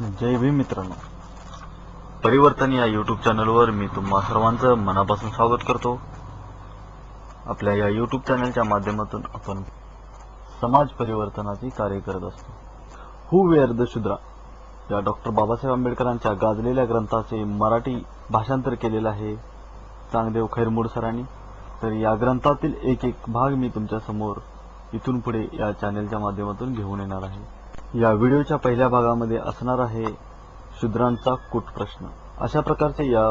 जय भीम मित्रांनो. परिवर्तन या यूट्यूब चॅनलवर मी तुम्हा सर्वांचं मनापासून स्वागत करतो. आपल्या या यूट्यूब चॅनलच्या माध्यमातून आपण समाज परिवर्तनाचे कार्य करत असतो. हु वेअर द शुद्रा या डॉक्टर बाबासाहेब आंबेडकरांच्या गाजलेल्या ग्रंथाचे मराठी भाषांतर केलेलं आहे चांगदेव खैरमूड सरांनी. तर या ग्रंथातील एक एक भाग मी तुमच्यासमोर इथून पुढे या चॅनलच्या माध्यमातून घेऊन येणार आहे. या व्हिडिओच्या पहिल्या भागामध्ये असणार आहे शूद्रांचा कूट प्रश्न अशा प्रकारचे या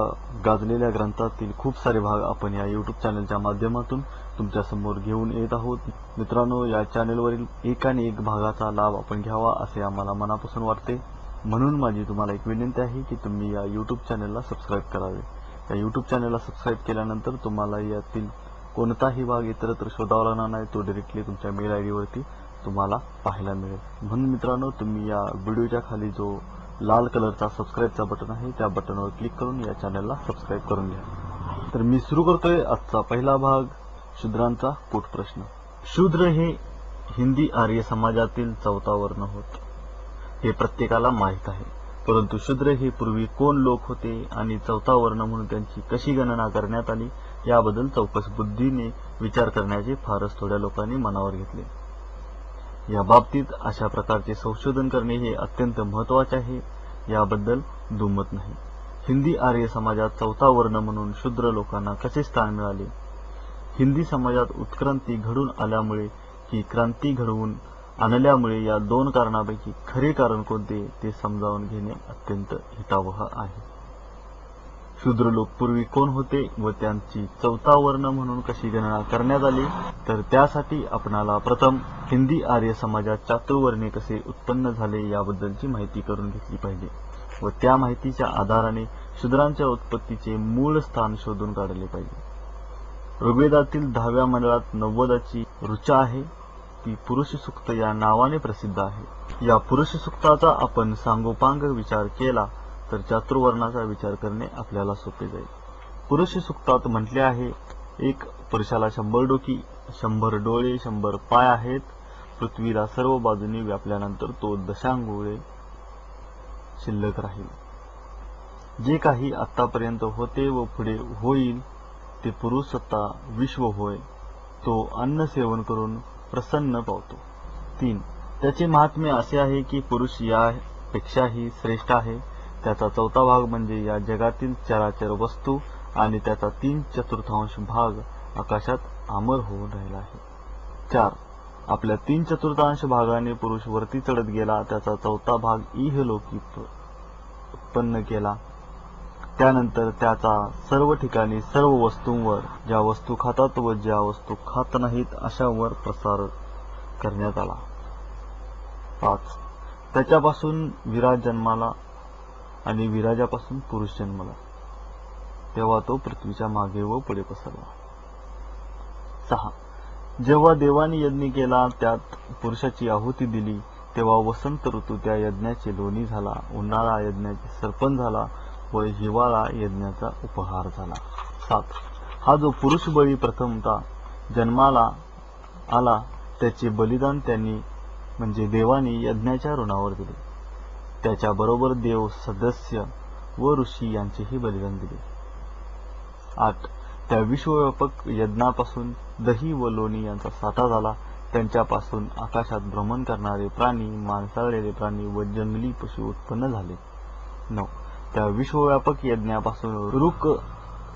गाजलेल्या ग्रंथातील खूप सारे भाग आपण या युट्यूब चॅनलच्या माध्यमातून तुमच्यासमोर घेऊन येत आहोत. मित्रांनो या चॅनलवरील एक आणि एक भागाचा लाभ आपण घ्यावा असे आम्हाला मनापासून वाटते. म्हणून माझी तुम्हाला एक विनंती आहे की तुम्ही या युट्यूब चॅनलला सबस्क्राईब करावे. या युट्यूब चॅनलला सबस्क्राईब केल्यानंतर तुम्हाला यातील कोणताही भाग इतरत्र शोधावा लागणार नाही तो डिरेक्टली तुमच्या मेल आय डीवरती तुम्हाला पाहायला मिळेल. म्हणून मित्रांनो तुम्ही या व्हिडिओच्या खाली जो लाल कलरचा सबस्क्राईबचा बटन आहे त्या बटनवर क्लिक करून या चॅनलला सबस्क्राईब करून घ्या. तर मी सुरू करतोय आजचा पहिला भाग शूद्रांचा पोट प्रश्न शूद्र हे हिंदी आर्य समाजातील चौथा वर्ण होत. हे प्रत्येकाला माहीत आहे. परंतु शूद्र हे पूर्वी कोण लोक होते आणि चौथा वर्ण म्हणून त्यांची कशी गणना करण्यात आली याबद्दल चौकस बुद्धीने विचार करण्याचे फारच थोड्या लोकांनी मनावर घेतले. या बाबतीत अशा प्रकारचे संशोधन करणे हे अत्यंत महत्त्वाचे आहे. याबद्दल दुमत नाही. हिंदी आर्य समाजात चौथा वर्ण म्हणून शूद्र लोकांना कसे स्थान मिळाले? हिंदी समाजात उत्क्रांती घडून आल्यामुळे ही क्रांती घडवून आणल्यामुळे या दोन कारणापैकी खरे कारण कोणते ते समजावून घेणे अत्यंत हितावह आहे. शूद्र लोक पूर्वी कोण होते व त्यांची चौथा वर्ण म्हणून कशी गणना करण्यात आली? तर त्यासाठी आपणाला प्रथम हिंदी आर्य समाजात चातुर्वर्णी कसे उत्पन्न झाले याबद्दलची माहिती करून घेतली पाहिजे व त्या माहितीच्या आधाराने शूद्रांच्या उत्पत्तीचे मूळ स्थान शोधून काढले पाहिजे. ऋग्वेदातील दहाव्या मंडळात नव्वदाची ऋचा आहे. ती पुरुष सुक्त या नावाने प्रसिद्ध आहे. या पुरुष सुक्ताचा आपण सांगोपांग विचार केला तर चातुर्वर्णाचा विचार करणे आपल्याला सोपे जाईल. पुरुष सुक्तात म्हटले आहे एक पुरुषाला शंभर डोकी शंभर डोळे शंभर पाय आहेत. पृथ्वीला सर्व बाजूनी व्यापल्यानंतर तो दशांगुळे शिल्लक राहील. जे काही आतापर्यंत होते व पुढे होईल ते पुरुष सत्ता विश्व होय तो अन्न सेवन करून प्रसन्न पावतो. तीन त्याचे महात्म्य असे आहे की पुरुष यापेक्षाही श्रेष्ठ आहे. त्याचा चौथा भाग म्हणजे या जगातील चराचर वस्तू आणि त्याचा तीन चतुर्थांश भाग आकाशात अमर होऊन राहिला आहे. चार. आपल्या तीन चतुर्थांश भागाने पुरुष वरती चढत गेला त्याचा चौथा भाग इहलोकी उत्पन्न केला. त्यानंतर त्याचा सर्व ठिकाणी सर्व वस्तूंवर ज्या वस्तू खातात व ज्या वस्तू खात नाहीत अशावर प्रसार करण्यात आला. पाच. त्याच्यापासून विराज जन्माला आणि विराजापासून पुरुष जन्मला. तेव्हा तो पृथ्वीच्या मागे व पुढे पसरला. सहा. जेव्हा देवाने यज्ञ केला त्यात पुरुषाची आहुती दिली तेव्हा वसंत ऋतू त्या यज्ञाची लोणी झाला उन्हाळा यज्ञाचे सरपण झाला व हिवाळा यज्ञाचा उपहार झाला. सात. हा जो पुरुष बळी प्रथमता जन्माला आला त्याचे बलिदान त्यांनी म्हणजे देवाने यज्ञाच्या ऋणावर दिले. त्याच्याबरोबर देव सदस्य व ऋषी यांचेही बलिदान दिले. आठ त्या विश्वव्यापक यज्ञापासून दही व लोणी यांचा साठा झाला. त्यांच्यापासून आकाशात भ्रमण करणारे प्राणी माणसाळलेले प्राणी व जंगली पशु उत्पन्न झाले. नऊ त्या विश्वव्यापक यज्ञापासून रुक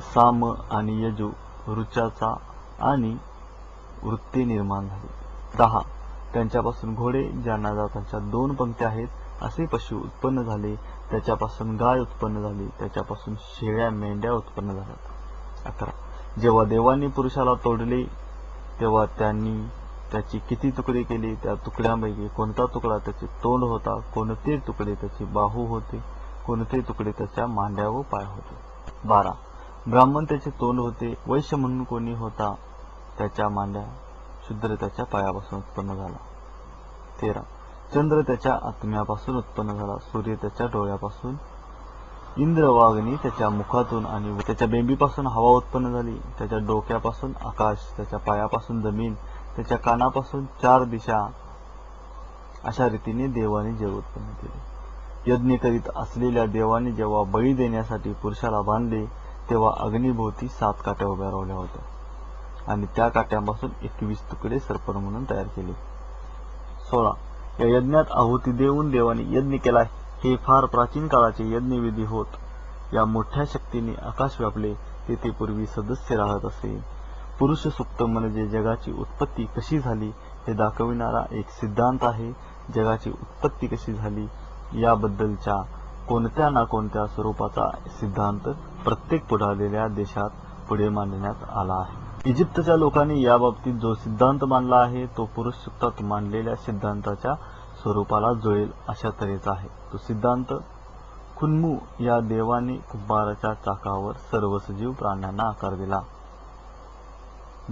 साम आणि यजु रुचाचा आणि वृत्ती निर्माण झाली. दहा त्यांच्यापासून घोडे ज्यांना जातांच्या दोन पंक्त्या आहेत असे पशु उत्पन्न झाले त्याच्यापासून गाय उत्पन्न झाली त्याच्यापासून शेळ्या मेंढ्या उत्पन्न झाल्या. अकरा. जेव्हा देवांनी पुरुषाला तोडले तेव्हा त्यांनी त्याची किती तुकडे केली त्या तुकड्यांपैकी कोणता तुकडा त्याचे तोंड होता कोणते तुकडे त्याचे बाहू होते कोणते तुकडे त्याच्या मांड्या व पाय होते. बारा. ब्राह्मण त्याचे तोंड होते वैश्य म्हणून कोणी होता त्याच्या मांड्या शूद्र त्याच्या पायापासून उत्पन्न झाला. तेरा. चंद्र त्याच्या आत्म्यापासून उत्पन्न झाला. सूर्य त्याच्या डोळ्यापासून. इंद्र वाघनी त्याच्या मुखातून आणि त्याच्या बेंबीपासून हवा उत्पन्न झाली. त्याच्या डोक्यापासून आकाश त्याच्या पायापासून जमीन त्याच्या कानापासून चार दिशा अशा रीतीने देवाने जग उत्पन्न केले. यज्ञ करीत असलेल्या देवाने जेव्हा बळी देण्यासाठी पुरुषाला बांधले तेव्हा अग्निभोवती सात काट्या उभ्या रावल्या होत्या. आणि त्या काट्यांपासून एकवीस तुकडे सर्पण म्हणून तयार केले. सोळा. या यज्ञात आहुती देऊन देवाने यज्ञ केला हे फार प्राचीन काळाचे यज्ञविधी होत. या मोठ्या शक्तीने आकाश व्यापले तेथे पूर्वी सदस्य राहत असे. पुरुष सुप्त म्हणजे जगाची उत्पत्ती कशी झाली हे दाखविणारा एक सिद्धांत आहे जगाची उत्पत्ती कशी झाली याबद्दलच्या कोणत्या ना कोणत्या स्वरूपाचा सिद्धांत प्रत्येक पुढारलेल्या देशात पुढे मांडण्यात आला आहे. इजिप्तच्या लोकांनी याबाबतीत जो सिद्धांत मांडला आहे तो पुरुष सुक्तात मांडलेल्या सिद्धांताच्या स्वरूपाला जुळेल अशा तऱ्हेचा आहे. तो सिद्धांत खुन्मू या देवाने कुंभाराच्या चाकावर सर्व सजीव प्राण्यांना आकार दिला.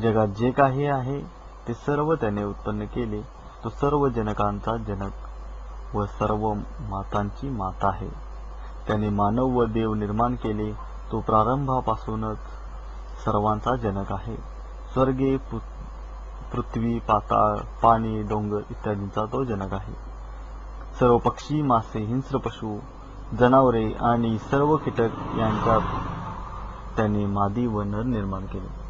जगात जे काही आहे ते सर्व त्याने उत्पन्न केले. तो सर्व जनकांचा जनक व सर्व मातांची माता आहे. त्याने मानव व देव निर्माण केले. तो प्रारंभापासूनच सर्वांचा जनक आहे. स्वर्गे पृ- पृथ्वी पाताळ पाणी डोंगर इत्यादींचा तो जनक आहे. सर्व पक्षी मासे हिंस्र पशु जनावरे आणि सर्व कीटक यांच्या त्याने मादी व नर निर्माण केले.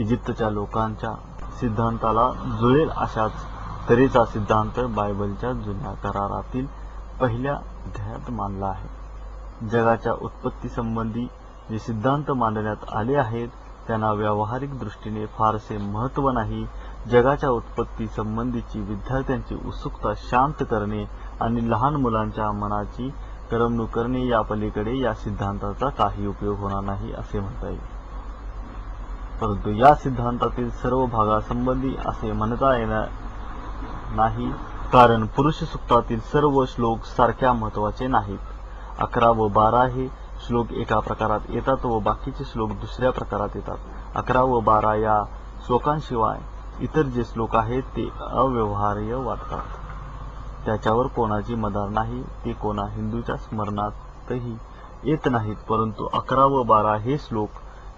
इजिप्तच्या लोकांच्या सिद्धांताला जुळेल अशाच तऱ्हेचा सिद्धांत बायबलच्या जुन्या करारातील पहिल्या अध्यायात मानला आहे. जगाच्या उत्पत्ती संबंधी जे सिद्धांत मांडण्यात आले आहेत त्यांना व्यावहारिक दृष्टीने फारसे महत्त्व नाही. जगाच्या उत्पत्ती संबंधीची विद्यार्थ्यांची उत्सुकता शांत करणे आणि लहान मुलांच्या मनाची करमणूक करणे या पलीकडे या सिद्धांताचा काही उपयोग होणार नाही असे म्हणता येईल. परंतु या सिद्धांतातील सर्व भागासंबंधी असे म्हणता येणार नाही कारण पुरुष सूक्तातील सर्व श्लोक सारख्या महत्त्वाचे नाहीत. अकरा व बारा हे श्लोक एका प्रकारात येतात व बाकीचे श्लोक दुसऱ्या प्रकारात येतात. अकरा व बारा या श्लोकांशिवाय इतर जे श्लोक आहेत ते अव्यवहार्य वाटतात. त्याच्यावर कोणाची मदार नाही ते कोणा हिंदूच्या स्मरणातही येत नाहीत परंतु अकरा व बारा हे श्लोक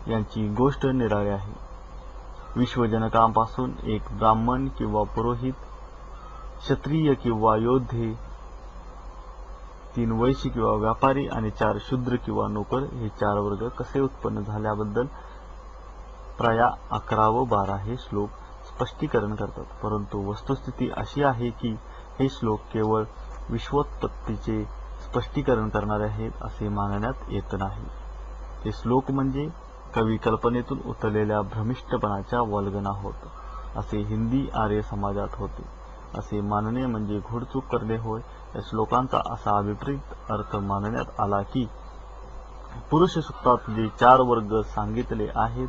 यांची गोष्ट निराळी आहे. विश्वजनकांपासून एक ब्राह्मण किंवा पुरोहित क्षत्रिय किंवा योद्धे तीन वैश्य किंवा व्यापारी आणि चार शूद्र किंवा नोकर हे चार वर्ग कसे उत्पन्न झाल्याबद्दल प्राया अकरा व बारा हे श्लोक स्पष्टीकरण करतात. परंतु वस्तुस्थिती अशी आहे की हे श्लोक केवळ विश्वोत्पत्तीचे स्पष्टीकरण करणारे आहेत असे मानण्यात येत नाही. हे श्लोक म्हणजे कवी कल्पनेतून उतरलेल्या भ्रमिष्टपणाच्या वल्गना होत असे हिंदी आर्य समाजात होते. असे मानणे म्हणजे घोडचूक करणे होय. या श्लोकांचा असा विपरीत अर्थ मानण्यात आला की पुरुष सुक्तात जे चार वर्ग सांगितले आहेत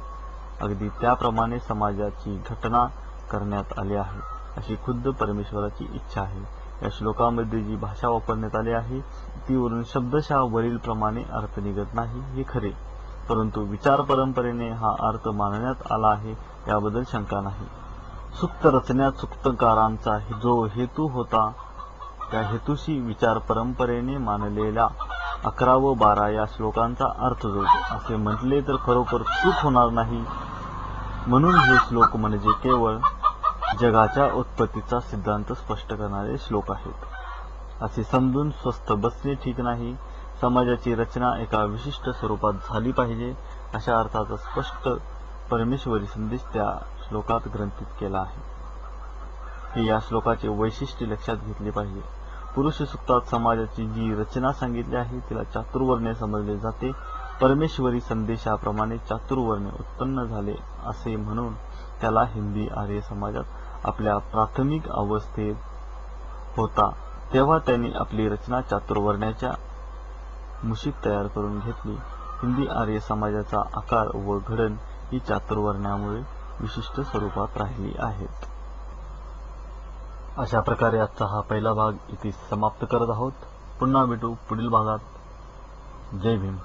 अगदी त्याप्रमाणे समाजाची घटना करण्यात आली आहे. अशी खुद्द परमेश्वराची इच्छा आहे. या श्लोकामध्ये जी भाषा वापरण्यात आली आहे ती वरून शब्दशः वरील प्रमाणे अर्थ निघत नाही हे खरे. परंतु विचार परंपरेने हा अर्थ मानण्यात आला आहे याबद्दल शंका नाही. सुक्त रचण्या सुक्तकारांचा जो हेतू होता त्या हेतूशी विचार परंपरेने मानलेल्या अकरा व बारा या श्लोकांचा अर्थ जोडतो असे म्हटले तर खरोखर चूक होणार नाही. म्हणून हे श्लोक म्हणजे केवळ जगाच्या उत्पत्तीचा सिद्धांत स्पष्ट करणारे श्लोक आहेत. असे समजून स्वस्थ बसणे ठीक नाही. समाजाची रचना एका विशिष्ट स्वरूपात झाली पाहिजे अशा अर्थाचा स्पष्ट परमेश्वरी संदेश त्या श्लोकात ग्रंथित केला आहे. हे या श्लोकाचे वैशिष्ट्य लक्षात घेतले पाहिजे. पुरुष सुक्तात समाजाची जी रचना सांगितली आहे तिला चातुर्वर्ण्य समजले जाते. परमेश्वरी संदेशाप्रमाणे चातुर्वर्ण्य उत्पन्न झाले असे म्हणून त्याला हिंदी आर्य समाजात आपल्या प्राथमिक अवस्थेत होता. तेव्हा त्यांनी आपली रचना चातुर्वर्ण्याच्या मुशीत तयार करून घेतली. हिंदी आर्य समाजाचा आकार व घडण ही चातुर्वर्ण्यामुळे विशिष्ट स्वरूपात राहिली आहेत. अशा प्रकारे आजचा हा पहिला भाग इथे समाप्त करत आहोत. पुन्हा भेटू पुढील भागात. जय भीम.